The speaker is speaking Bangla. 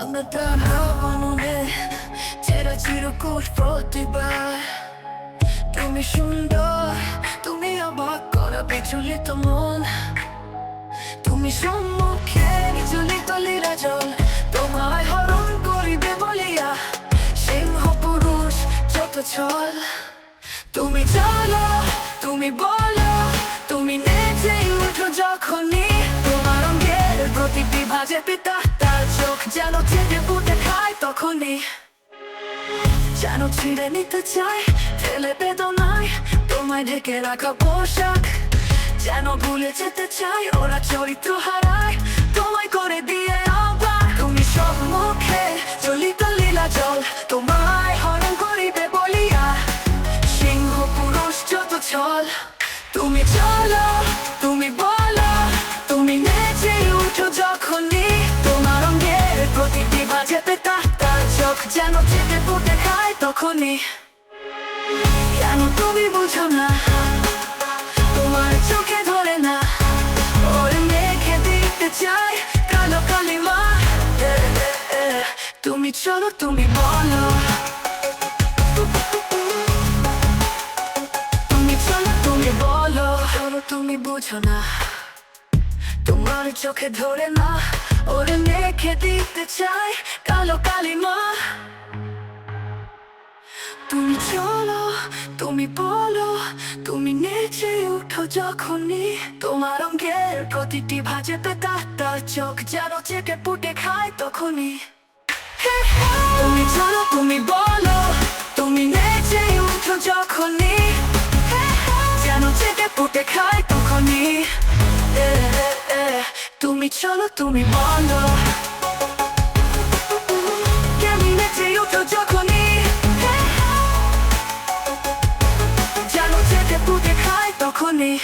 আমরা দাঁড়াবো মনে ছেড়া চিরকুট প্রতিবার তুমি সুন্দর তুমি অবাক করা বিচলিত মন তুমি সম্মুখে বিচলিত লীলা জল তোমায় হরণ করিবে বলিয়া সিংহ পুরুষ যত ছল তুমি চলো তুমি বলো তুমি নেচে উঠো যখনই তোমার অঙ্গের প্রতিটি ভাজে পিতা তখনই যেন ছিঁড়ে নিতে চাই ফেলে বেদনায় তোমায় ঢেকে রাখা পোশাক। যেন ভুলে যেতে চাই ওরা চরিত্র হারায়। চোখ যেন চেটে ফুটে খায় তখনই। কেন তুমি বুঝো না? তোমার চোখে ধরে না। ওরে মেখে দিতে চাই কালো কালিমা। তুমি চলো, তুমি বলো। তুমি চলো, তুমি বলো। তুমি বুঝো না। তোমার চোখে ধরে না। ওরে মেখে দিতে চাই, কালো কালিমা তুমি চলো, তুমি বলো, তুমি নেচে উঠো যখনই। তোমার অঙ্গের প্রতিটি ভাজে পেতা তার চোখ যেন চেটে পুটে খায় তখনই। তুমি চলো, তুমি বলো, তুমি নেচে উঠো যখনই। যেন চেটে পুটে খায় তখনই। তুমি চলো তুমি বলো। যখনই?